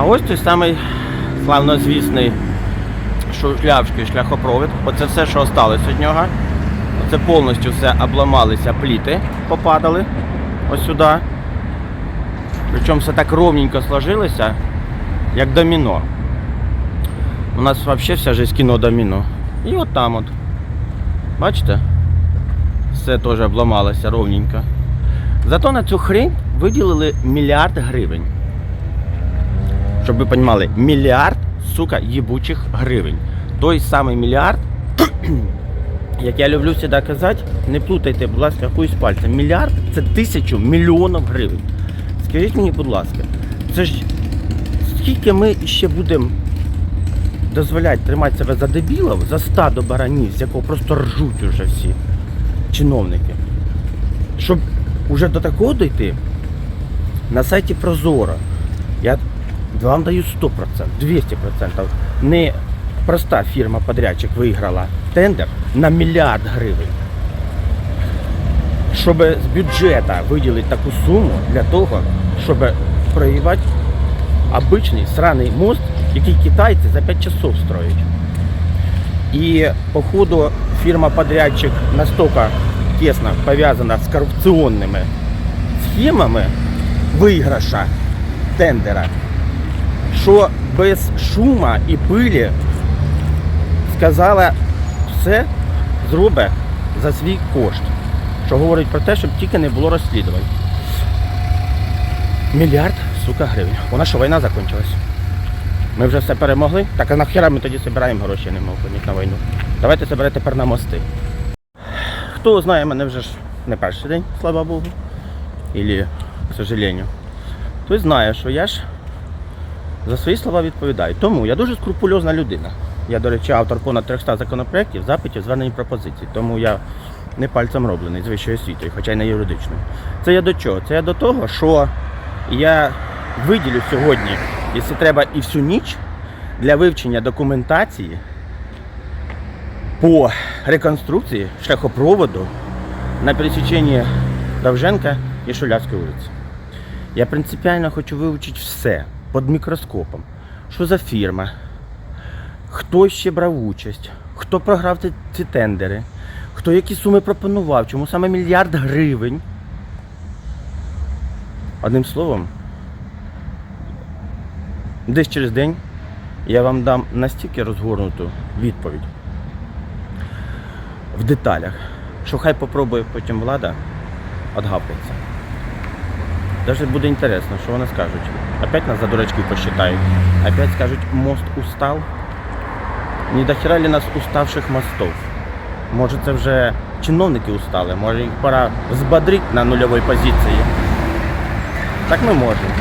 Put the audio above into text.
А ось той самий славнозвісний шушлявський шляхопровід. Оце все, що осталось від нього. Оце повністю все обламалися пліти, попадали ось сюди. Причому все так ровненько сложилося, як доміно. У нас взагалі вся жизнь кіно доміно. І от там от. Бачите? Все теж обламалося ровненько. Зато на цю хрень виділили мільярд гривень. Щоб ви розуміли, мільярд, сука, їбучих гривень. Той самий мільярд, як я люблю завжди казати, не плутайте, будь ласка, з пальцем. Мільярд це тисячу мільйонів гривень. Скажіть мені, будь ласка, це ж скільки ми ще будемо дозволяти тримати себе за дебілів, за стадо баранів, з якого просто ржуть уже всі чиновники. Щоб уже до такого дійти, на сайті Прозоро я вам даю 100%, 200%. Не проста фірма подрядчик виграла тендер на мільярд гривень. Щоб з бюджету виділити таку суму для того, щоб проїбати обичний сраний мост, який китайці за 5 часов строять. І походу фирма-подрядчик настолько тесно пов'язана з корупційними схемами виграша тендера, що без шума і пилі сказала все зробить за свій кошт. Що говорить про те, щоб тільки не було розслідувань. Мільярд, сука, гривень. Вона що, війна закінчилась? Ми вже все перемогли. Так а нахера ми тоді збираємо гроші, не мов на війну. Давайте зберете тепер на мости. Хто знає мене вже ж не перший день, слава Богу. Ілі, к сожалению. Той знає, що я ж за свої слова відповідаю. Тому я дуже скрупульозна людина. Я, до речі, автор понад 300 законопроєктів, запитів, звернень пропозицій. Тому я не пальцем роблений з вищою освітою, хоча й не юридичною. Це я до чого? Це я до того, що я виділю сьогодні, якщо треба, і всю ніч для вивчення документації по реконструкції шляхопроводу на пересіченні Довженка і Шулявської вулиці. Я принципіально хочу вивчити все під мікроскопом. Що за фірма, хто ще брав участь, хто програв ці, тендери, хто які суми пропонував, чому саме мільярд гривень. Одним словом, десь через день я вам дам настільки розгорнуту відповідь в деталях, що хай попробує потім влада отгавкаться. Даже буде інтересно, що вони скажуть. Опять нас за дурачки посчитають. Опять скажуть, мост устав. Не дохера ли нас уставших мостов? Може це вже чиновники устали, може їх пора збодрити на нульовій позиції. Так ми можемо.